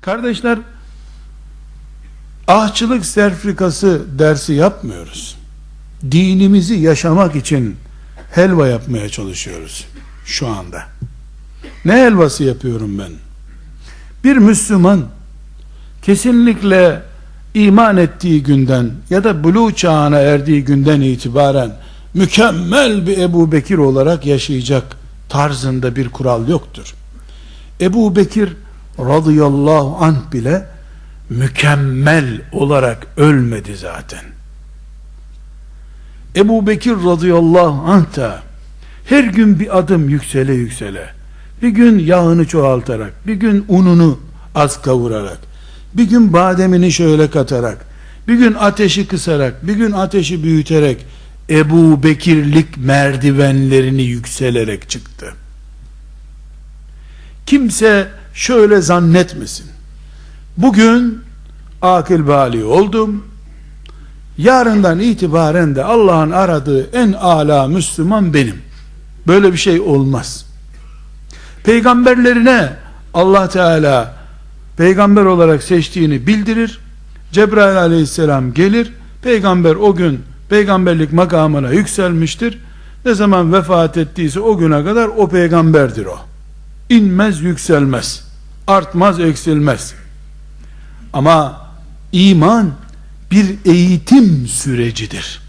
Kardeşler, ahçılık sertifikası dersi yapmıyoruz. Dinimizi yaşamak için helva yapmaya çalışıyoruz şu anda. Ne helvası yapıyorum ben? Bir Müslüman kesinlikle iman ettiği günden ya da buluğ çağına erdiği günden itibaren mükemmel bir Ebu Bekir olarak yaşayacak tarzında bir kural yoktur. Ebu Bekir radıyallahu anh bile mükemmel olarak ölmedi zaten. Ebu Bekir radıyallahu anh da her gün bir adım yüksele yüksele, bir gün yağını çoğaltarak, bir gün ununu az kavurarak, bir gün bademini şöyle katarak, bir gün ateşi kısarak, bir gün ateşi büyüterek, Ebu Bekirlik merdivenlerini yükselerek çıktı. Kimse şöyle zannetmesin. Bugün akıl bali oldum. Yarından itibaren de Allah'ın aradığı en âlâ Müslüman benim. Böyle bir şey olmaz. Peygamberlerine Allah Teala peygamber olarak seçtiğini bildirir. Cebrail aleyhisselam gelir. Peygamber o gün peygamberlik makamına yükselmiştir. Ne zaman vefat ettiyse o güne kadar o peygamberdir o. İnmez yükselmez. Artmaz eksilmez. Ama iman bir eğitim sürecidir.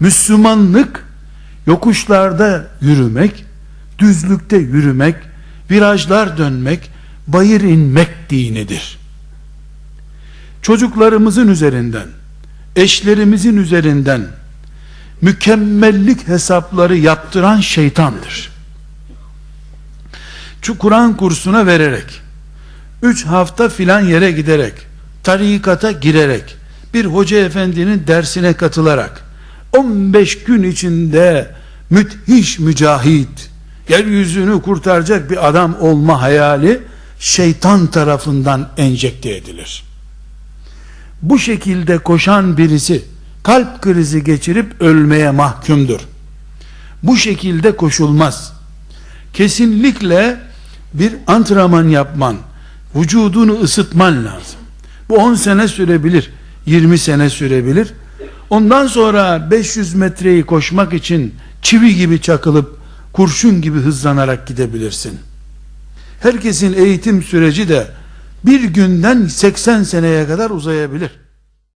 Müslümanlık yokuşlarda yürümek, düzlükte yürümek, virajlar dönmek, bayır inmek dinidir. Çocuklarımızın üzerinden, eşlerimizin üzerinden mükemmellik hesapları yaptıran şeytandır. Şu Kur'an kursuna vererek, üç hafta filan yere giderek, tarikata girerek, bir hoca efendinin dersine katılarak, 15 gün içinde müthiş mücahit, yeryüzünü kurtaracak bir adam olma hayali, şeytan tarafından enjekte edilir. Bu şekilde koşan birisi, kalp krizi geçirip ölmeye mahkumdur. Bu şekilde koşulmaz. Kesinlikle bir antrenman yapman, vücudunu ısıtman lazım. Bu 10 sene sürebilir, 20 sene sürebilir. Ondan sonra 500 metreyi koşmak için çivi gibi çakılıp kurşun gibi hızlanarak gidebilirsin. Herkesin eğitim süreci de bir günden 80 seneye kadar uzayabilir.